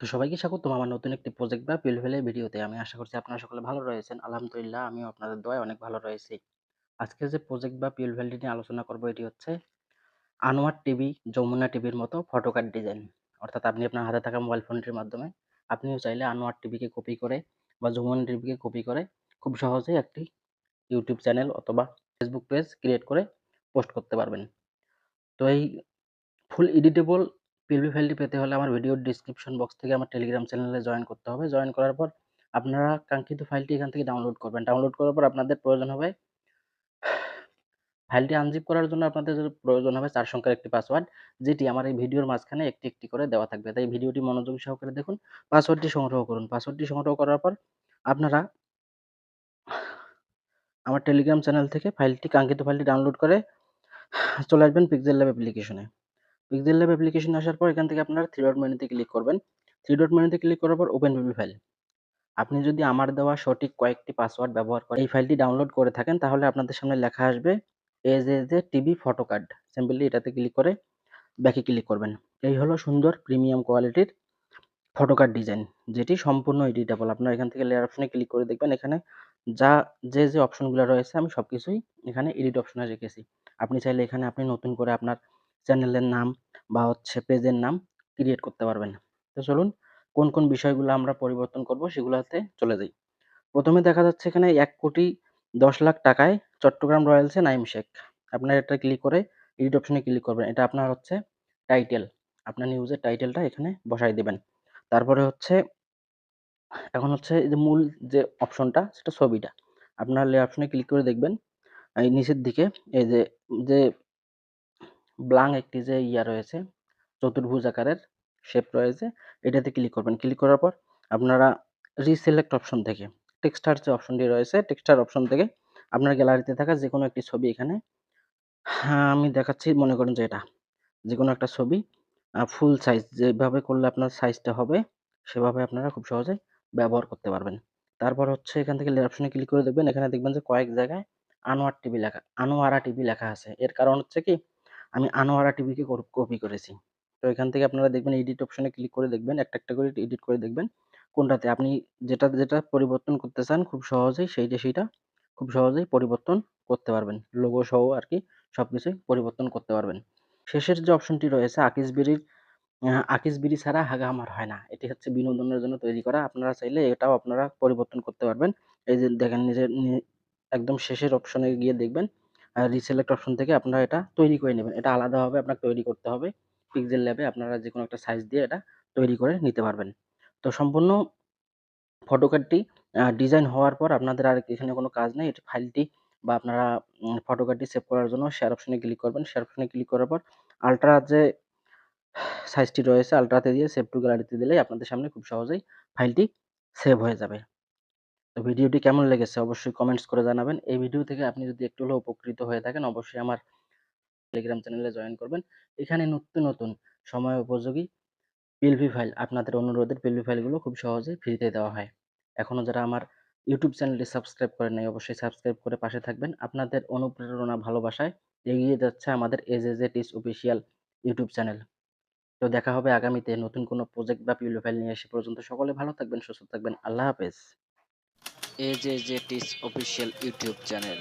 তো সবাইকে স্বাগতম আমার নতুন একটি প্রজেক্ট বা পিলফেলের ভিডিওতে। আমি আশা করছি আপনারা সকলে ভালো রয়েছেন। আলহামদুলিল্লাহ আমিও আপনাদের দোয়ায় অনেক ভালো রয়েছি। আজকে যে প্রজেক্ট বা পিলফেলটি নিয়ে আলোচনা করব এটি হচ্ছে আনোয়ার টিভি, যমুনা টিভির মতো ফটো কার্ড ডিজাইন। অর্থাৎ আপনি আপনার হাতে থাকা মোবাইল ফোনটির মাধ্যমে আপনিও চাইলে আনোয়ার টিভিকে কপি করে বা যমুনা টিভিকে কপি করে খুব সহজেই একটি ইউটিউব চ্যানেল অথবা ফেসবুক পেজ ক্রিয়েট করে পোস্ট করতে পারবেন। তো এই ফুল এডিটেবল পিএলপি ফাইলটি পেতে হলে আমার ভিডিওর ডিসক্রিপশন বক্স থেকে আমার টেলিগ্রাম চ্যানেলে জয়েন করতে হবে। জয়েন করার পর আপনারা কাঙ্ক্ষিত ফাইলটি এখান থেকে ডাউনলোড করবেন। ডাউনলোড করার পর আপনাদের প্রয়োজন হবে ফাইলটি আনজিপ করার জন্য আপনাদের প্রয়োজন হবে চার সংখ্যার একটি পাসওয়ার্ড যেটি আমার এই ভিডিওর মাঝখানে একটি একটি করে দেওয়া থাকবে। তাই ভিডিওটি মনোযোগ সহকারে দেখুন পাসওয়ার্ডটি সংগ্রহ করুন। পাসওয়ার্ডটি সংগ্রহ করার পর আপনারা আমার টেলিগ্রাম চ্যানেল থেকে ফাইলটি কাঙ্ক্ষিত ফাইলটি ডাউনলোড করে চলে আসবেন পিক্সেল ল্যাব অ্যাপ্লিকেশনে পিক্সেল ল্যাব অ্যাপ্লিকেশন আসার পর এখান থেকে আপনারা থ্রি ডট মেনুতে ক্লিক করবেন। থ্রি ডট মেনুতে ক্লিক করার পর ওপেন পিপি ফাইল আপনি যদি আমার দেওয়া সঠিক কয়েকটি পাসওয়ার্ড ব্যবহার করে এই ফাইলটি ডাউনলোড করে থাকেন, তাহলে আপনাদের সামনে লেখা আসবে এজ এজ এ টিভি ফটো কার্ড সিম্পলি এটাতে ক্লিক করে ব্যাকে ক্লিক করবেন। এই হলো সুন্দর প্রিমিয়াম কোয়ালিটির ফটো কার্ড ডিজাইন যেটি সম্পূর্ণ এডিটেবল আপনারা এখান থেকে লেয়ার অপশনে ক্লিক করে দেখবেন, এখানে যা, যে যে অপশনগুলো রয়েছে, আমি সব কিছুই এখানে এডিট অপশনে রেখেছি। আপনি চাইলে এখানে আপনি নতুন করে আপনার চ্যানেলের নাম বা হচ্ছে পেজের নাম ক্রিয়েট করতে পারবেন। তো চলুন, কোন কোন বিষয়গুলো আমরা পরিবর্তন করব সেগুলোতে চলে যাই। প্রথমে দেখা যাচ্ছে এখানে এক কোটি দশ লাখ টাকায় চট্টগ্রাম রয়্যালসে নাইম শেখ। আপনার এটা ক্লিক করে এডিট অপশনে ক্লিক করবেন। এটা আপনার হচ্ছে টাইটেল আপনার নিউজের টাইটেলটা এখানে বসাই দেবেন। তারপরে হচ্ছে, এখন হচ্ছে যে মূল যে অপশনটা সেটা ছবিটা। আপনার লে অপশনে ক্লিক করে দেখবেন। এই নিচের দিকে এই যে যে ব্লাং একটি যে ইয়া রয়েছে, চতুর্ভুজ আকারের শেপ রয়েছে, এটাতে ক্লিক করবেন। ক্লিক করার পর আপনারা রিসিলেক্ট অপশন থেকে টেক্সটার যে অপশনটি রয়েছে টেক্সটার অপশন থেকে আপনার গ্যালারিতে থাকা যে কোনো একটি ছবি এখানে হ্যাঁ আমি দেখাচ্ছি, মনে করেন যে এটা যে কোনো একটা ছবি ফুল সাইজ যেভাবে করলে আপনার সাইজটা হবে, সেভাবে আপনারা খুব সহজে ব্যবহার করতে পারবেন। তারপর হচ্ছে এখান থেকে অপশনে ক্লিক করে দেখবেন, এখানে দেখবেন যে কয়েক জায়গায় আনোয়ার টিভি লেখা, আনোয়ারা টিভি লেখা আছে। এর কারণ হচ্ছে কি আমি আনোয়ারা টিভিকে কপি করেছি। তো এখান থেকে আপনারা দেখবেন এডিট অপশনে ক্লিক করে দেখবেন, একটা একটা করে এডিট করে দেখবেন কোনটাতে আপনি যেটা যেটা পরিবর্তন করতে চান খুব সহজেই সেইটা সেইটা খুব সহজেই পরিবর্তন করতে পারবেন। লোগো সহ আর কি সব কিছুই পরিবর্তন করতে পারবেন। শেষের যে অপশনটি রয়েছে আকিসবিড়ির আকিসবিড়ি ছাড়া হাগা আমার হয় না। এটি হচ্ছে বিনোদনের জন্য তৈরি করা। আপনারা চাইলে এটাও আপনারা পরিবর্তন করতে পারবেন। এই যে দেখেন নিজের একদম শেষের অপশনে গিয়ে দেখবেন রিসেলেক্ট অপশন থেকে আপনারা এটা তৈরি করে নেবেন। এটা আলাদাভাবে আপনাকে তৈরি করতে হবে। পিক্সেল ল্যাবে আপনারা যে কোনো একটা সাইজ দিয়ে এটা তৈরি করে নিতে পারবেন। তো সম্পূর্ণ ফটো কার্ডটি ডিজাইন হওয়ার পর আপনাদের আর এখানে কোনো কাজ নেই। এটি ফাইলটি বা আপনারা ফটো কার্ডটি সেভ করার জন্য শেয়ার অপশনে ক্লিক করবেন। শেয়ার অপশনে ক্লিক করার পর আলট্রা যে সাইজটি রয়েছে আলট্রাতে দিয়ে সেভ টু গ্যালারিতে দিলেই আপনাদের সামনে খুব সহজেই ফাইলটি সেভ হয়ে যাবে। ভিডিওটি কেমন লেগেছে অবশ্যই কমেন্টস করে জানাবেন। এই ভিডিও থেকে আপনি যদি একটু হলেও উপকৃত হয়ে থাকেন, অবশ্যই আমার টেলিগ্রাম চ্যানেলে জয়েন করবেন। এখানে নতুন নতুন, সময় উপযোগী পিএলপি ফাইল আপনাদের অনুরোধের পিএলপি ফাইলগুলো খুব সহজে ফ্রিতে দেওয়া হয়। এখনও যারা আমার ইউটিউব চ্যানেলটি সাবস্ক্রাইব করেন নাই, অবশ্যই সাবস্ক্রাইব করে পাশে থাকবেন। আপনাদের অনুপ্রেরণা ভালোবাসায় এগিয়ে যাচ্ছে আমাদের এজ এজ এট ইস অফিসিয়াল ইউটিউব চ্যানেল তো দেখা হবে আগামীতে নতুন কোনো প্রজেক্ট বা পিএলপি ফাইল নিয়ে এসে পর্যন্ত সকলে ভালো থাকবেন, সুস্থ থাকবেন। আল্লাহ হাফেজ। এজ এজ অফিসিয়াল ইউটিউব চ্যানেল।